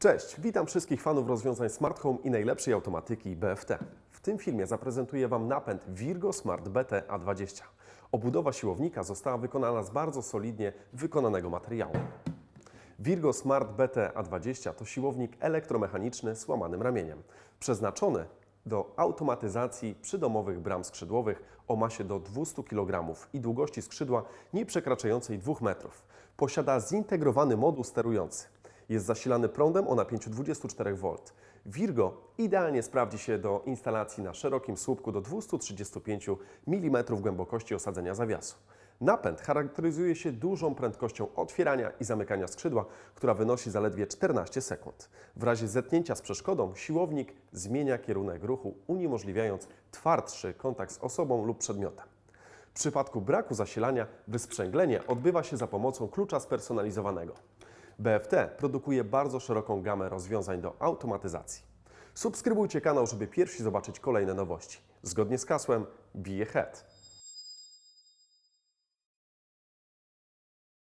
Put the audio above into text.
Cześć, witam wszystkich fanów rozwiązań Smart Home i najlepszej automatyki BFT. W tym filmie zaprezentuję Wam napęd Virgo Smart BT A20. Obudowa siłownika została wykonana z bardzo solidnie wykonanego materiału. Virgo Smart BT A20 to siłownik elektromechaniczny z łamanym ramieniem, przeznaczony do automatyzacji przydomowych bram skrzydłowych o masie do 200 kg i długości skrzydła nie przekraczającej 2 metrów. Posiada zintegrowany moduł sterujący. Jest zasilany prądem o napięciu 24 V. Virgo idealnie sprawdzi się do instalacji na szerokim słupku do 235 mm głębokości osadzenia zawiasu. Napęd charakteryzuje się dużą prędkością otwierania i zamykania skrzydła, która wynosi zaledwie 14 sekund. W razie zetknięcia z przeszkodą siłownik zmienia kierunek ruchu, uniemożliwiając twardszy kontakt z osobą lub przedmiotem. W przypadku braku zasilania wysprzęglenie odbywa się za pomocą klucza spersonalizowanego. BFT produkuje bardzo szeroką gamę rozwiązań do automatyzacji. Subskrybujcie kanał, żeby pierwsi zobaczyć kolejne nowości. Zgodnie z hasłem Be Ahead.